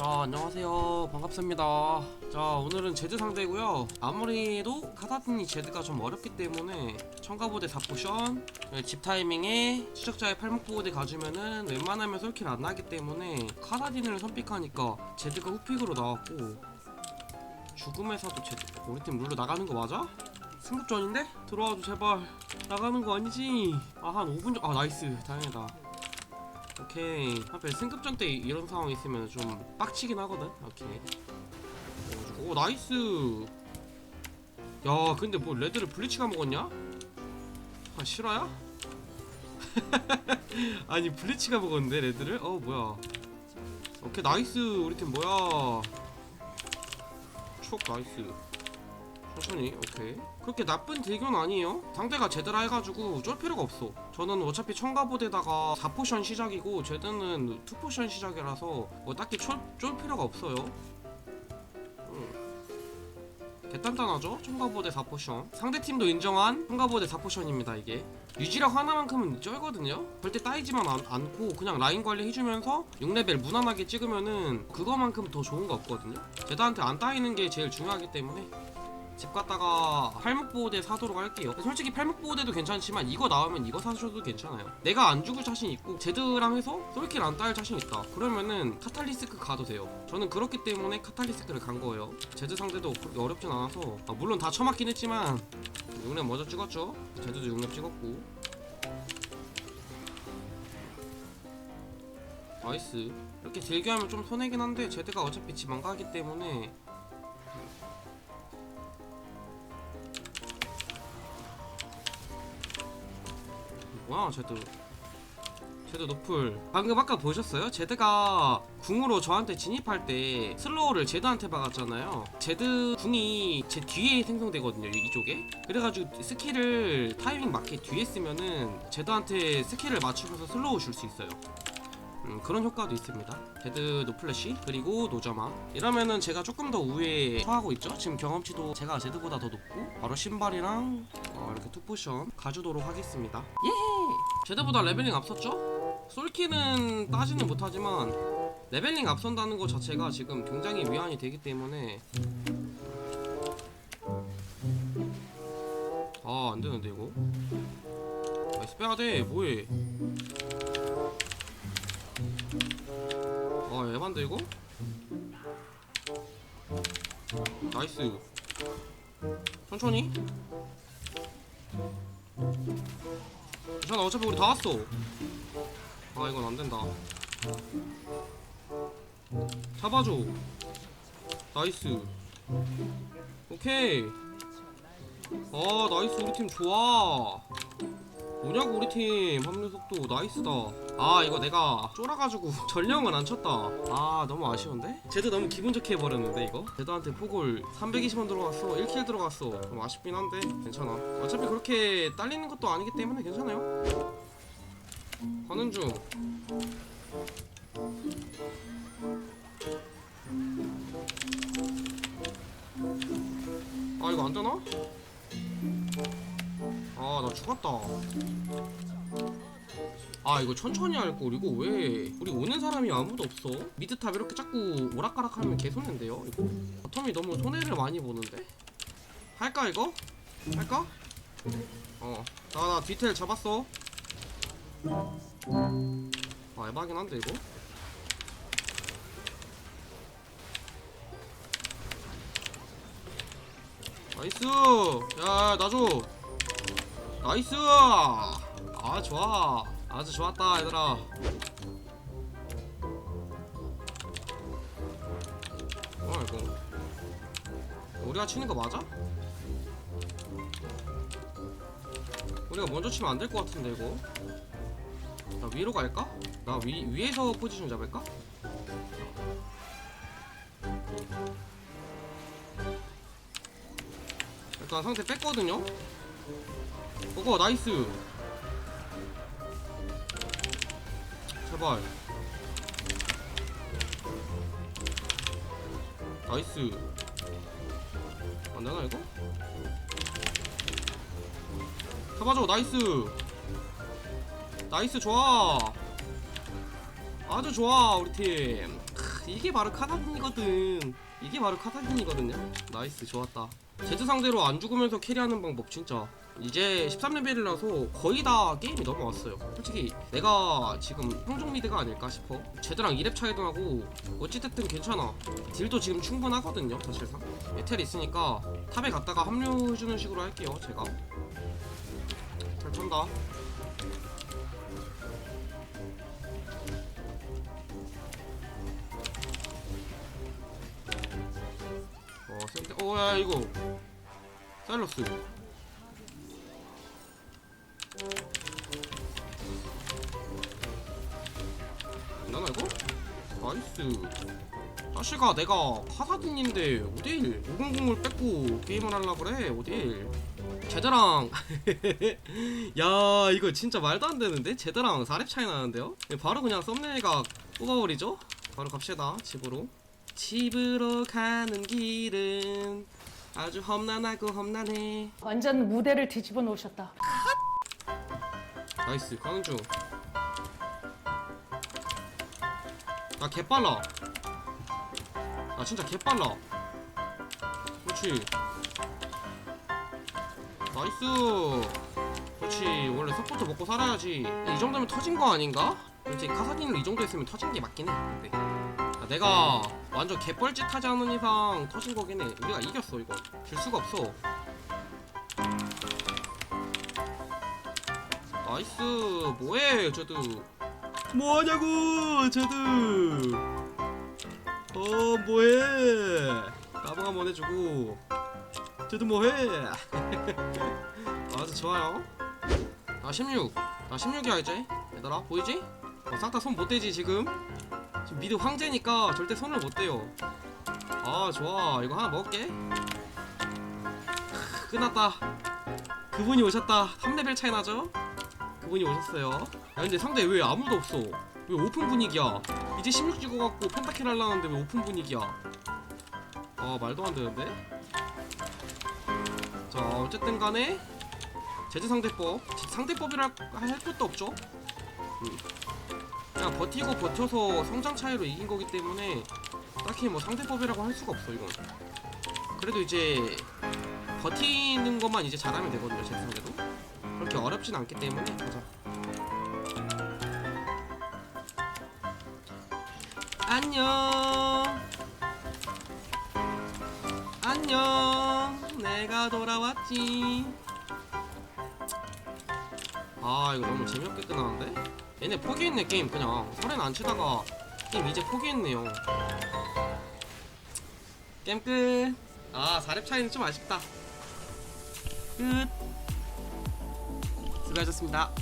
자 안녕하세요 반갑습니다 자 오늘은 제드 상대고요 아무래도 카다딘이 제드가 좀 어렵기 때문에 청가보대 4포션 네, 집 타이밍에 추적자의 팔목보호대 가주면은 웬만하면 솔킬 안 나기 때문에 카다딘을 선픽하니까 제드가 후픽으로 나왔고 죽음에서도 제드 우리 팀 룰로 나가는 거 맞아? 승급전인데? 들어와줘 제발 나가는 거 아니지? 아 한 5분 전.. 아 나이스 다행이다 오케이. 하필 승급전 때 이런 상황 있으면 좀 빡치긴 하거든 오케이. 오 나이스! 야 근데 뭐 레드를 블리치가 먹었냐? 아 실화야? 아니 블리치가 먹었는데 레드를? 어 뭐야. 오케이 나이스! 우리 팀 뭐야? 촉 나이스 천천히 오케이. 그렇게 나쁜 딜교는 아니에요. 상대가 제드라 해가지고 쫄 필요가 없어. 저는 어차피 청가보대다가 4포션 시작이고 제드는 2포션 시작이라서 뭐 딱히 쫄, 쫄 필요가 없어요. 음. 개단단하죠? 청가보대 4포션. 상대팀도 인정한 청가보대 4포션입니다 이게. 유지력 하나만큼은 쩔거든요? 절대 따이지만 않, 않고 그냥 라인 관리 해주면서 6레벨 무난하게 찍으면은 그거만큼 더 좋은 거 없거든요? 제드한테 안 따이는 게 제일 중요하기 때문에 집 갔다가 팔목보호대 사도록 할게요. 솔직히 팔목보호대도 괜찮지만 이거 나오면 이거 사셔도 괜찮아요. 내가 안 죽을 자신 있고 제드랑 해서 솔킬 안 따일 자신 있다. 그러면은 카탈리스크 가도 돼요. 저는 그렇기 때문에 카탈리스크를 간 거예요. 제드 상대도 어렵진 않아서. 아, 물론 다 처맞긴 했지만 6렙 먼저 찍었죠? 제드도 6렙 찍었고. 나이스. 이렇게 딜게 하면 좀 손해긴 한데 제드가 어차피 집안 가기 때문에 뭐야 제드 제드 노플 방금 아까 보셨어요? 제드가 궁으로 저한테 진입할 때 슬로우를 제드한테 박았잖아요 제드 궁이 제 뒤에 생성되거든요 이쪽에 그래가지고 스킬을 타이밍 맞게 뒤에 쓰면은 제드한테 스킬을 맞추면서 슬로우 줄 수 있어요 음, 그런 효과도 있습니다. 데드 노플래시 그리고 노자마 이러면은 제가 조금 더 우위에 처하고 있죠. 지금 경험치도 제가 제드보다 더 높고 바로 신발이랑 어, 이렇게 투포션 가주도록 하겠습니다. 예! 제드보다 레벨링 앞섰죠? 솔키는 따지는 못하지만 레벨링 앞선다는 것 자체가 지금 굉장히 위안이 되기 때문에. 아 안되는데 이거? 나이스 빼야돼. 뭐해? 아 에반데 이거? 나이스. 천천히 괜찮아 어차피 우리 다 왔어. 아 이건 안된다. 잡아줘. 나이스. 오케이. 아 나이스. 우리 팀 좋아. 뭐냐고 우리 팀. 합류 속도 나이스다 아 이거 내가 쫄아가지고 전령을 안 쳤다. 아 너무 아쉬운데? 제드 너무 기분 좋게 해버렸는데 이거? 제드한테 포골 320원 들어갔어. 1킬 들어갔어. 좀 아쉽긴 한데 괜찮아. 어차피 그렇게 딸리는 것도 아니기 때문에 괜찮아요. 가는 중 아 이거 안 되나? 아 나 죽었다 아 이거 천천히 할 걸 이거 왜? 우리 오는 사람이 아무도 없어. 미드탑 이렇게 자꾸 오락가락하면 개손해인데요? 이거 바텀이 너무 손해를 많이 보는데? 할까 이거? 할까? 어나 나 디테일 잡았어. 아 에바긴 한데 이거? 나이스! 야 놔줘! 나이스 아 좋아 아주 좋았다 얘들아 어 이거 우리가 치는 거 맞아? 우리가 먼저 치면 안 될 것 같은데 이거 나 위로 갈까? 나 위, 위에서 포지션 잡을까? 일단 상태 뺐거든요? 그거 나이스 제발. 나이스. 안되나 이거? 잡아줘 나이스. 나이스 좋아. 아주 좋아 우리 팀. 크, 이게 바로 카사딘이거든. 이게 바로 카사딘이거든요? 나이스 좋았다. 제드 상대로 안 죽으면서 캐리하는 방법 진짜 이제 13레벨이라서 거의 다 게임이 넘어왔어요. 솔직히 내가 지금 평종 미드가 아닐까 싶어. 제드랑 2렙 차이도 나고 어찌됐든 괜찮아. 딜도 지금 충분하거든요 사실상. 에텔 있으니까 탑에 갔다가 합류해주는 식으로 할게요 제가. 잘 턴다. 어 센터 어야 이거. 사일러스 나나 이거? 나이스. 자식아 내가 카사딘인데 어딜 500을 뺏고 게임을 하려 그래 어딜? 제드랑 야 이거 진짜 말도 안 되는데? 제드랑 4렙 차이 나는데요? 바로 그냥 썸네일가 뽑아버리죠? 바로 갑시다 집으로. 집으로 가는 길은 아주 험난하고 험난해. 완전 무대를 뒤집어 놓으셨다. 나이스 가는 중. 나 개빨라. 나 진짜 개빨라. 그렇지. 나이스. 그렇지. 원래 석부터 먹고 살아야지. 이 정도면 터진 거 아닌가? 그렇지. 카사딘을 이 정도 했으면 터진 게 맞긴 해. 근데 아, 내가 완전 개뻘짓 하지 않은 이상 터진 거긴 해. 우리가 이겼어 이거. 질 수가 없어. 나이스 뭐해 저드 뭐하냐고 저드 어 뭐해? 나방 한번 해주고. 저드 뭐해? 아주 좋아요. 나 16. 나 16이야 이제. 얘들아 보이지? 어, 싹다 손 못 대지 지금? 지금 미드 황제니까 절대 손을 못 대요. 아 좋아. 이거 하나 먹을게. 크, 끝났다. 그분이 오셨다. 3레벨 차이 나죠? 그분이 오셨어요. 야 근데 상대 왜 아무도 없어? 왜 오픈 분위기야? 이제 16 찍어갖고 펜타킬 하려는데 왜 오픈 분위기야? 아 말도 안 되는데? 자 어쨌든 간에 제재 상대법 제- 상대법이라 할 것도 없죠? 음. 그냥 버티고 버텨서 성장 차이로 이긴 거기 때문에 딱히 뭐 상대법이라고 할 수가 없어 이건 그래도 이제 버티는 것만 이제 잘하면 되거든요 제 상대도 그렇게 어렵진 않기 때문에 가자. 안녕. 안녕. 내가 돌아왔지. 아 이거 너무 재미없게 끝나는데? 얘네 포기했네 게임 그냥 설엔 안 치다가 게임 이제 포기했네요. 게임 끝. 아 4렙 차이는 좀 아쉽다. 끝. 수고하셨습니다.